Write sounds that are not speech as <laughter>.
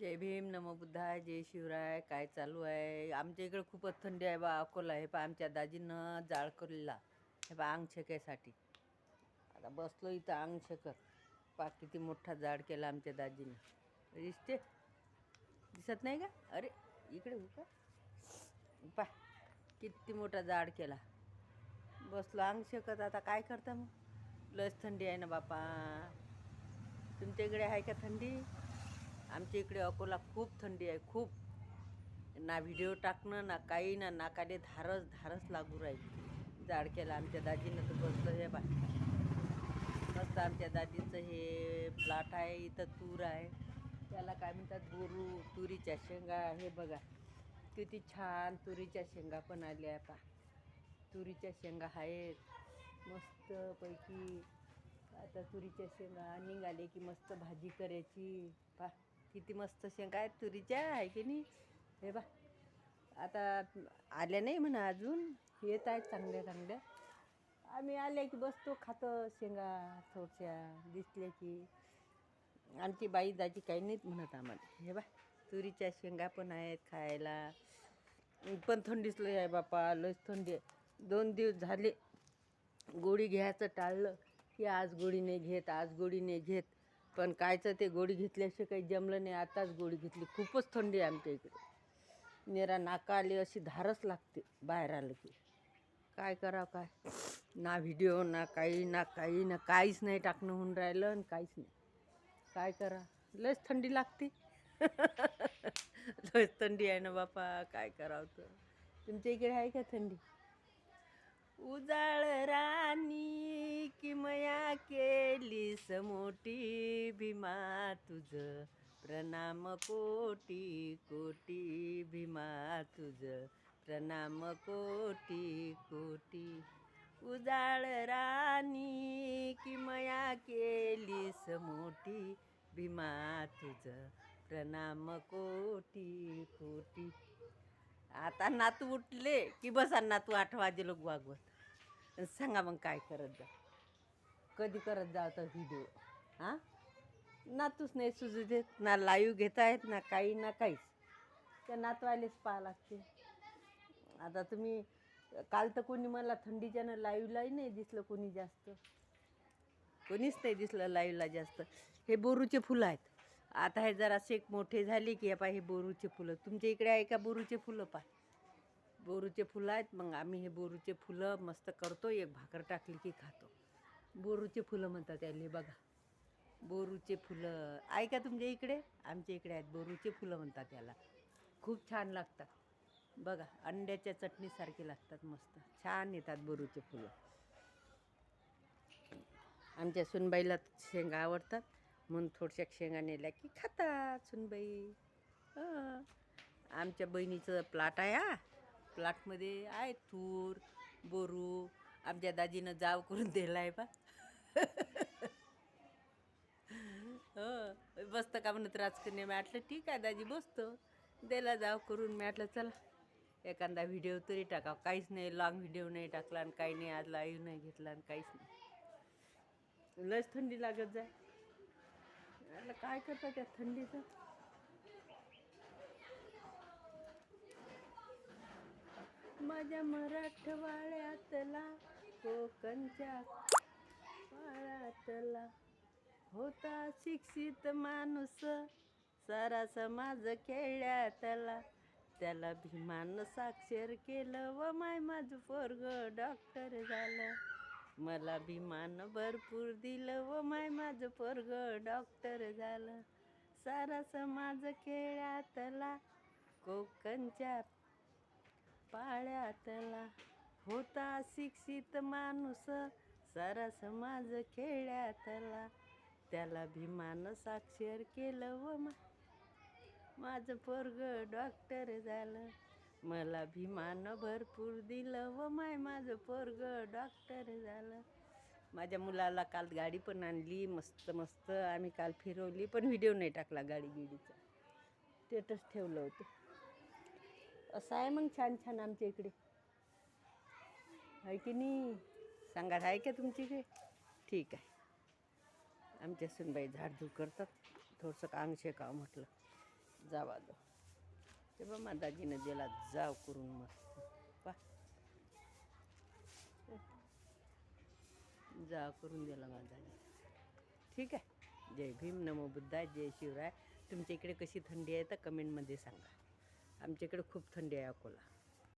जय भीम नमो बुद्धाय जय शिवराय काय चालू आहे? आमच्या इकडे खूपच थंडी आहे बा अकोला. हे पा आमच्या दाजीनं जाळ करलेला हे पा अंग शेकायसाठी आता बसलो इथं अंग शेकत पा किती मोठा जाड केला आमच्या दाजीनं. दिसते दिसत नाही का? अरे इकडे का पा किती मोठा जाड केला. बसलो अंग शेकत आता काय करता मग? लस थंडी आहे ना बापा. तुमच्या इकडे आहे का थंडी? आमच्या इकडे अकोला खूप थंडी आहे खूप. ना व्हिडिओ टाकणं ना काही ना नाकाले धारच धारच लागू राहील. जाड आमच्या दाजीनं तर बसलं हे बा मस्त आमच्या दाजीचं हे प्लॉट आहे इथं तूर आहे. त्याला काय म्हणतात बोरू तुरीच्या शेंगा हे बघा. किती छान तुरीच्या शेंगा पण आल्या पा तुरीच्या शेंगा आहेत. मस्तपैकी आता तुरीच्या शेंगा निघाले की मस्त भाजी करायची. पा किती मस्त शेंगा आहेत तुरीच्या आहे की नाही? हे बा आता आल्या नाही म्हणा अजून. येत आहेत चांगल्या चांगल्या. आम्ही आल्या की बसतो खातो शेंगा थोडशा दिसल्या की. आमची बाई दाजी काही नाहीत म्हणत आम्हाला. हे बा तुरीच्या शेंगा पण आहेत खायला. पण थंडीच लय आहे बापा लयच थंडी आहे. दोन दिवस झाले गोळी घ्यायचं टाळलं की आज गोळी नाही घेत आज गोळी नाही घेत. पण कायचं ते गोळी घेतल्याशिवाय काही जमलं नाही. आताच गोळी घेतली. खूपच थंडी आहे आमच्या इकडे. निरा नाका आली अशी धारच लागते बाहेर आलं की. काय करावं काय? ना व्हिडिओ ना काही ना काही ना काहीच नाही टाकणं होऊन राहिलं आणि काहीच नाही. काय करा? लयच थंडी लागते. <laughs> लयच थंडी आहे ना बापा. काय करावं तर? तुमच्या इकडे आहे का थंडी? उजाळ राणी किमया केलीस मोठी भीमा तुझ. प्रणाम कोटी कोटी भीमा तुझ. प्रणाम कोटी कोटी. उजाळ राणी किमया केलीस मोठी भीमा तुझ. प्रणाम कोटी कोटी. आता नातू उठले की बसा नातू आठ वाजे लोक वागवत. सांगा मग काय करत जा. कधी करत जा तर व्हिडिओ हां? नातूच नाही सुजू देत ना लाईव्ह घेत आहेत ना काही ना काहीच. त्या नातवायलेच पाहा लागते. आता तुम्ही काल तर कोणी मला थंडीच्यानं लाईव्हलाही नाही दिसलं कोणी जास्त. कोणीच नाही दिसलं लाईव्हला जास्त. हे बोरूचे फुलं आहेत. आता हे जरा शेक मोठे झाले की हे पा हे बोरूचे फुलं. तुमच्या इकडे आहे का बोरूचे फुलं पा बोरूचे फुलं आहेत मग आम्ही हे बोरूचे फुलं मस्त करतो एक भाकर टाकली की खातो. बोरूचे फुलं म्हणतात त्याले बघा. बोरूचे फुलं. आहे का तुमच्या इकडे? आमच्या इकडे आहेत बोरूचे फुलं म्हणतात त्याला खूप छान लागतात. बघा अंड्याच्या चटणीसारखे लागतात मस्त. छान येतात बोरूचे फुलं. आमच्या सुनबाईला शेंगा आवडतात. म्हणून थोडशा शेंगा नेल्या की खातात सुनबाई. हं. आमच्या बहिणीचं प्लॉट आहे हा. प्लॉटमध्ये आहे तूर बोरू. आमच्या दाजीनं जाव करून दिला आहे बा. <laughs> हो. बसतं का म्हणत राजकन्या मी म्हटलं ठीक आहे दाजी बसतो. दिला जाव करून मी म्हटलं चला. एखादा व्हिडिओ तरी टाका. काहीच नाही लॉंग व्हिडिओ नाही टाकला आणि काही नाही आज लाईव्ह नाही घेतला आणि काहीच नाही. लस थंडी लागत जाय. म्हटलं काय करता त्या थंडीचं? माझ्या मराठवाड्यातला कोकणच्या पाळ्यातला होता शिक्षित माणूस. सारा समाज खेळ्यातला त्याला भीमान साक्षर केलं व माय माझं पोरग डॉक्टर झालं. मला भीमान भरपूर दिलं व माय माझं पोरग डॉक्टर झालं. सारा समाज खेळ्यातला कोकणच्या पाळ्यातला होता शिक्षित माणूस. सारा समाज खेळ्यातला त्याला भीमान साक्षर केलं व मा माझं पोरग डॉक्टर झालं. मला भीमान भरपूर दिलं व माय माझं पोरग डॉक्टर झालं. माझ्या मुलाला काल गाडी पण आणली मस्त मस्त. आम्ही काल फिरवली पण व्हिडिओ नाही टाकला गाडी गिडीचा. स्टेटस ठेवलं होतं. असं आहे मग छान छान आमच्या इकडे. आहे की नाही? सांगा आहे का तुमची इकडे? ठीक आहे. आमच्या सुनबाई झाडझूड करतात. थोडंसं काम शेकावं म्हटलं. जावा दो ते बा माझ्या दिला जाव करून मस्त. पा. जाव करून दिला माझा ठीक आहे. जय भीम. नमो बुद्धाय. जय शिवराय. तुमच्या इकडे कशी थंडी आहे तर कमेंटमध्ये सांगा. आमच्या इकडे खूप थंडी आहे अकोला.